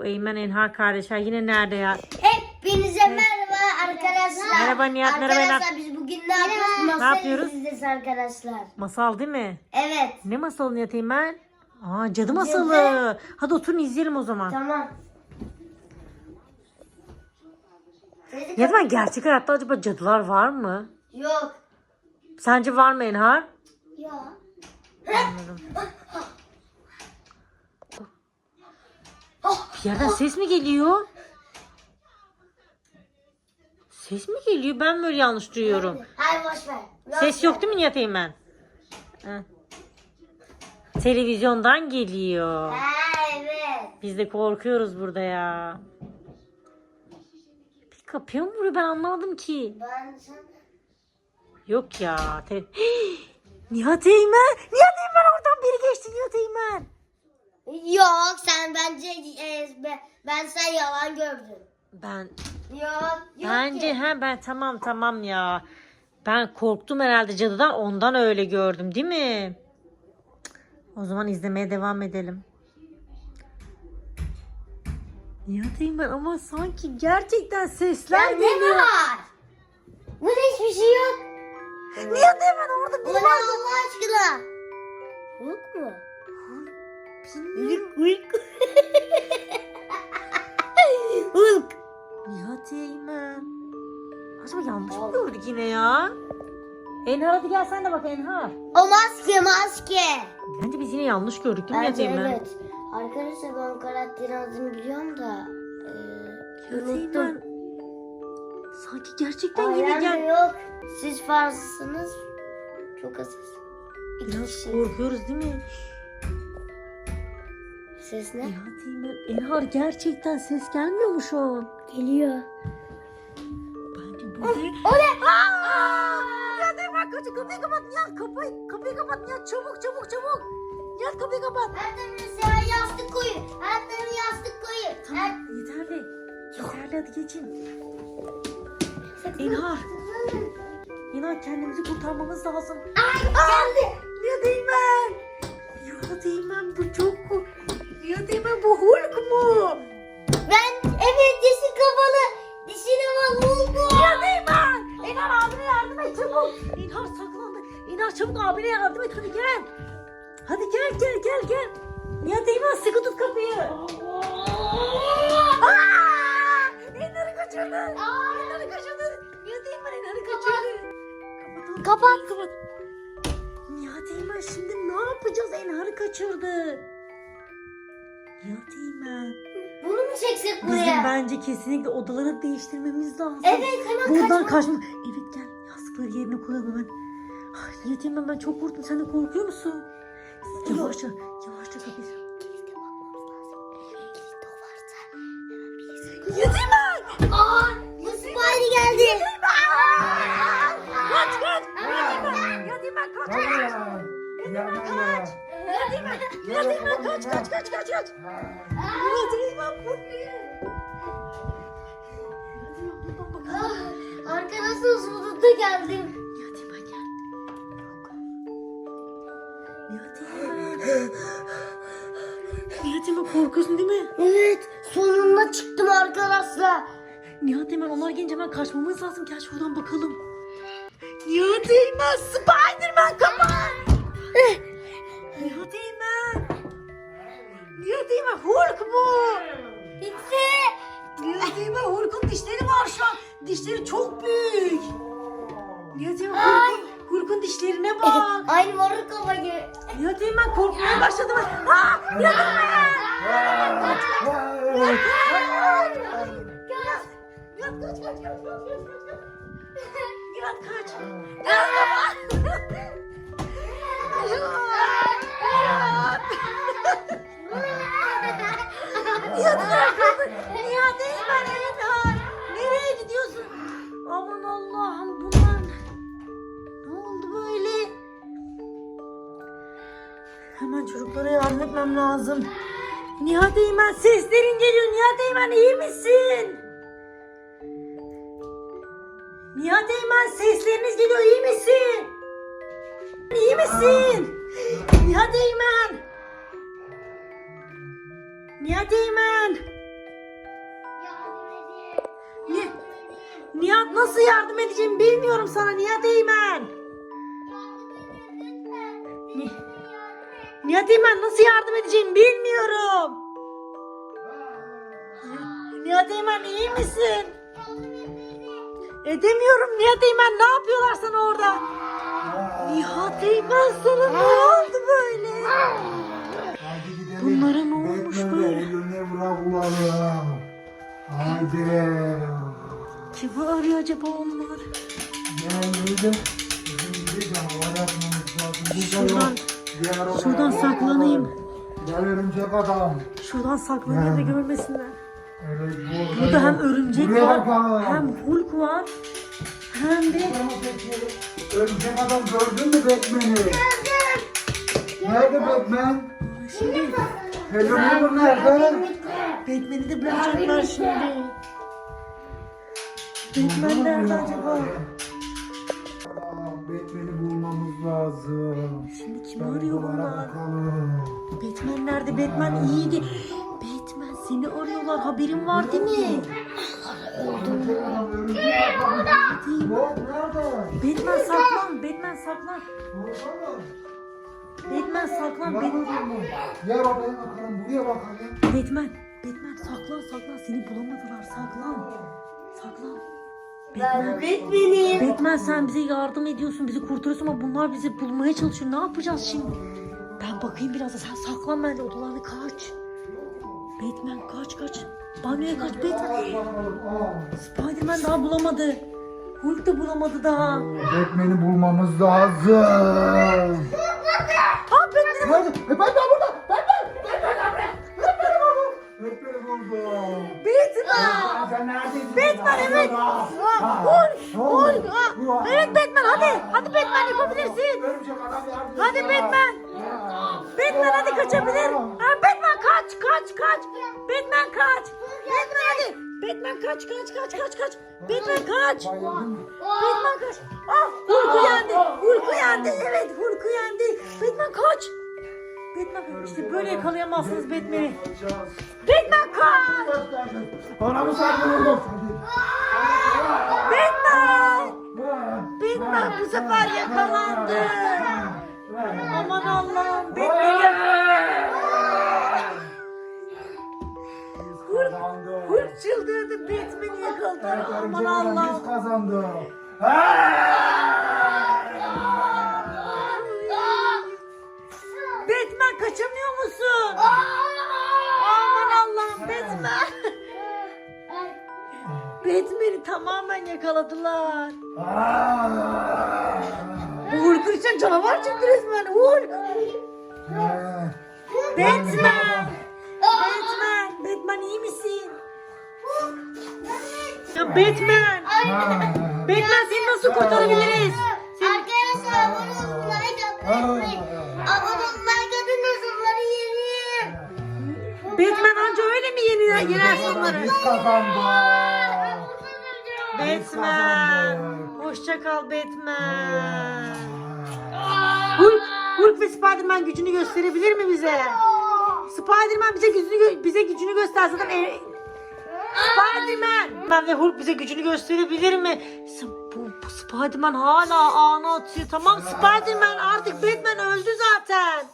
Bu Eymen Enhar kardeşler yine nerede ya? Hepinize merhaba arkadaşlar. Merhaba Nihat, merhaba Arkadaşlar biz bugün ne yapıyoruz? Masal yapıyoruz? izleyeceğiz arkadaşlar. Masal değil mi? Evet. Ne masalı Nihat Eymen? Aa cadı masalı. Hadi oturun izleyelim o zaman. Tamam. Nihat Eymen gerçek hayatta acaba cadılar var mı? Yok. Sence var mı Enhar? Yok. Anladım. yerden ses mi geliyor? Ses mi geliyor? Ben mi öyle yanlış duyuyorum? Hayır boş ver. Ses yok değil mi Nihat Eymen? Ha. Televizyondan geliyor. Ha evet. Biz de korkuyoruz burada ya. Bir kapıyor mu burayı ben anlamadım ki. Ben. Yok ya. Te... Nihat Eymen. Nihat Eymen oradan biri geçti Nihat Eymen. Yok sen bence e, ben, ben sen yalan gördün. Ben Yok. Yok bence ki. ha ben tamam tamam ya. Ben korktum herhalde cadıdan ondan öyle gördüm değil mi? O zaman izlemeye devam edelim. Nihat Eymen ama sanki gerçekten sesler Ya ne geliyor. var? Burada hiçbir şey yok. Nihat Eymen orada biri ne var. Allah aşkına? Hulk mu? Bilmiyorum. Hulk. Hulk. Nihat Eymen. Acaba yanlış mı gördük yine ya? Enhar hadi gel sen de bak Enhar. O maske maske. Bence biz yine yanlış gördük değil mi Nihat Bence Eymen? evet. Arkadaşlar ben o karakterin adını biliyorum da. E, Nihat. Eymen. Sanki gerçekten yine Ailem de gel. yok. Siz fazlasınız. Çok azız. İki Biraz korkuyoruz değil mi? Ses ne? Eymen. Enhar gerçekten ses gelmiyor mu şu an? Geliyor. Bence bu değil. O ne? Aa! Nihat Eymen kaç kapıyı kapat Nihat kapıyı, kapıyı kapat Nihat çabuk çabuk çabuk. Nihat kapıyı kapat. Her tarafı yastık koyun. Her tarafı yastık koyun. Her... Tamam yeterli. Yeterli hadi geçin. Enhar. Enhar kendimizi kurtarmamız lazım. Ay geldi. Nihat Eymen. Nihat Eymen bu çok kork. Nihat Eymen bu Hulk mu? Ben evet yeşil kafalı dişine var oldu. Nihat Eymen. Enhar abine yardım et çabuk. Enhar saklandı. Enhar çabuk abine yardım et hadi gel. Hadi gel gel gel gel. Nihat Eymen sıkı tut kapıyı. Aa! Enhar'ı kaçırdı. Enhar'ı kaçırdı. Nihat Eymen Enhar'ı kaçırdı. Kapatalım. Kapat. Kapat. Nihat Eymen şimdi ne yapacağız? Enhar'ı kaçırdı. Nihat Eymen. Bunu mu çeksek Bizim buraya? bence kesinlikle odaları değiştirmemiz lazım. Evet hemen Buradan kaçma. kaçma. Evet gel yastıkları yerine koyalım hemen. Ay, Nihat Eymen ben çok korktum. Sen de korkuyor musun? Yavaşça, yavaşça kapıyı. Kilite bakmamız lazım. Kilite o varsa hemen bilirsin. Nihat Eymen! Aa! Geldi? Kaç kaç! Nihat Eymen kaç kaç! Nihat Eymen! Nihat Eymen kaç kaç kaç kaç kaç! Eymen bu ne? Bakalım. Arkadaşlar sonunda geldim. Eymen gel. Nihat Eymen korkuyorsun değil mi? Evet sonunda çıktım arkadaşlar. Nihat Eymen onlar gelince hemen kaçmamız lazım. Gel şuradan bakalım. Nihat Eymen Spiderman kapan. Nihat Eymen. Nihat Eymen Hulk mu? Bitti. Nihat Eymen Hulk'un dişleri var şu an. Dişleri çok büyük. Nihat Eymen Hulk'un, Hulk'un dişlerine bak. Aynı moruk kafa gibi. Nihat Eymen korkmaya başladı? Aa, Nihat Eymen. Nihat kaç kaç kaç kaç kaç kaç kaç. Nihat kaç. Nihat Hemen çocuklara yardım etmem lazım. Nihat Eymen seslerin geliyor. Nihat Eymen iyi misin? Nihat Eymen sesleriniz geliyor iyi misin? İyi misin? Aa. Nihat Eymen. Nihat Eymen. Nihat nasıl yardım edeceğim bilmiyorum sana Nihat Eymen. Nihat Eymen nasıl yardım edeceğimi bilmiyorum. Nihat Eymen iyi misin? Edemiyorum Nihat Eymen ne yapıyorlar sana orada? Nihat Eymen sana ne oldu böyle? Hadi. Bunlara ne olmuş böyle? Haydi. Kimi arıyor acaba onlar? Şuradan- şuradan saklanayım. Gel örümcek adam. Şuradan saklanayım da görmesinler. Burada hem örümcek var, hem Hulk var, hem de. Örümcek adam gördün mü Batman'i? Nerede Batman? şimdi Hello Neighbor nerede? Batman'i de bulacaklar şimdi. Batman nerede acaba? Batman'i bulmamız lazım. Şimdi kimi Gel arıyor bunlar? Batman nerede? Batman iyiydi. Batman seni arıyorlar. Haberin var değil mi? Nerede? Batman saklan. Batman saklan. Burada mı? Batman saklan. Bat- mı? Bakalım, buraya bakalım. Batman. Batman saklan saklan. Seni bulamadılar. Saklan. Saklan. Batman. Öğretmenim. Batman sen bize yardım ediyorsun, bizi kurtarıyorsun ama bunlar bizi bulmaya çalışıyor. Ne yapacağız şimdi? Ben bakayım biraz da sen saklan bence odalarına kaç. Batman kaç kaç. Banyoya kaç Batman. Spiderman daha bulamadı. Hulk da bulamadı daha. Batman'i bulmamız lazım. Aa Batman. Nerede? E, Batman burada. Batman. Batman Batman'i. Batman'i buldum. Batman. Sen neredesin? Batman evet. Aa, Hulk. Hulk. Aa, Evet Batman hadi. Hadi Batman yapabilirsin. Örümcek adam yardım Hadi et. Batman. Batman hadi kaçabilir. Ha, Batman kaç kaç kaç. Batman kaç. Batman hadi. Batman kaç kaç kaç kaç kaç. Batman kaç. Batman kaç. Ah Hulk'u yendi. Hulk'u yendi. Evet Hulk'u yendi. Batman kaç. Batman işte böyle yakalayamazsınız Batman'i. Batman kaç. Bana mı saklanıyorsun? Batman. Batman bu sefer yakalandı. Aman Allah'ım Batman Hulk çıldırdı Batman'i yakaladı. Aman Allah'ım. Biz kazandık. Batman kaçamıyor musun? Aman Allah'ım Batman. Batman'i tamamen yakaladılar. Hulk'un için canavar çıktı resmen. Hulk. Batman. Batman. Batman iyi misin? Ya Batman. Batman seni nasıl kurtarabiliriz? Arkadaşlar abone olun, like atmayı unutmayın. Abone olun, like atın da zırhları yeneyim. Batman anca öyle mi yener, yenersin onları? Biz kazandık. Batman. Hoşça kal Batman. Hulk, Hulk ve Spiderman gücünü gösterebilir mi bize? Spiderman bize gücünü gö- bize gücünü gösterse zaten e- Spiderman. Ben ve Hulk bize gücünü gösterebilir mi? Bu, bu Spiderman hala ağını atıyor. Tamam Spiderman artık Batman öldü zaten.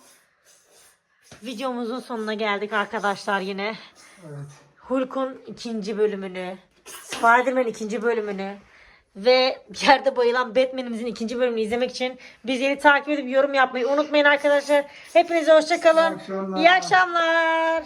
Videomuzun sonuna geldik arkadaşlar yine. Evet. Hulk'un ikinci bölümünü, Spider-Man ikinci bölümünü ve bir yerde bayılan Batman'imizin ikinci bölümünü izlemek için bizleri takip edip yorum yapmayı unutmayın arkadaşlar. Hepinize hoşçakalın. İyi akşamlar. İyi akşamlar.